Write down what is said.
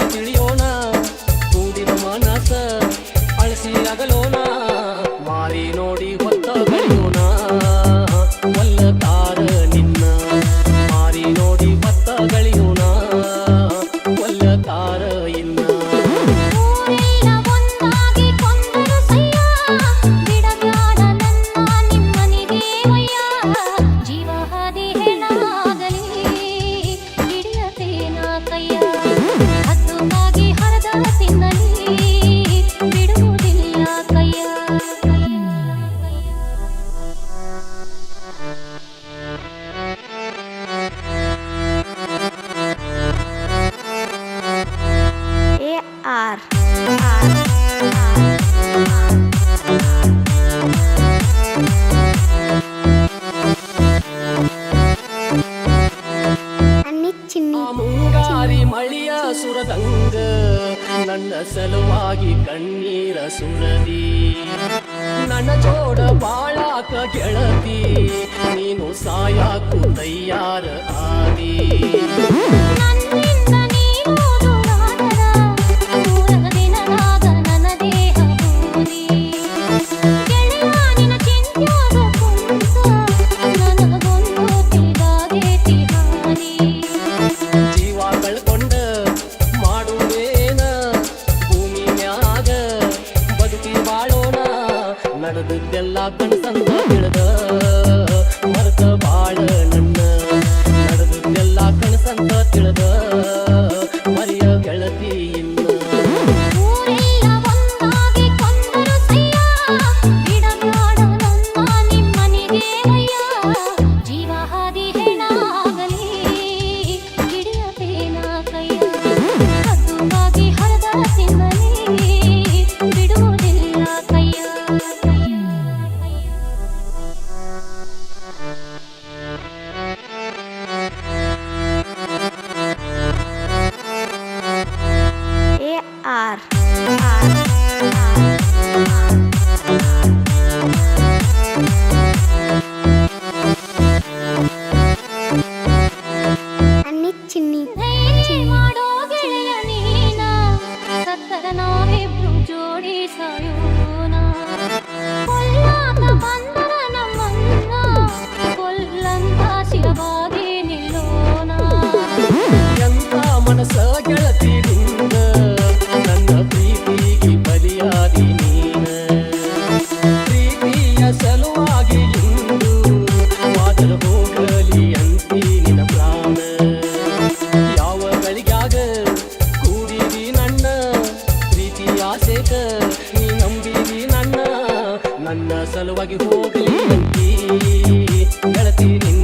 something. ರಂಗ ನನ್ನ ಸಲುವಾಗಿ ಕಣ್ಣೀರ ಸುರದಿ ನನ್ನ ಜೋಡ ಬಾಳಾಕ ಗೆಳತಿ ನೀನು ಸಾಯಾಕು ತಯ್ಯಾರ ಆದಿ. त्याला पण संत मिळत. मरत बाळ ಪ್ರೀತಿ ಮಾಡೋಗೆ ನೀನ ಸತ್ತರ ನಾವಿಬ್ರು ಜೋಡಿಸಲು ನೀ ನಂಬಿದಿ ನನ್ನ ನನ್ನ ಸಲುವಾಗಿ ಹೋಗಲಿ ಗೆಳತಿ ನಿನ್ನ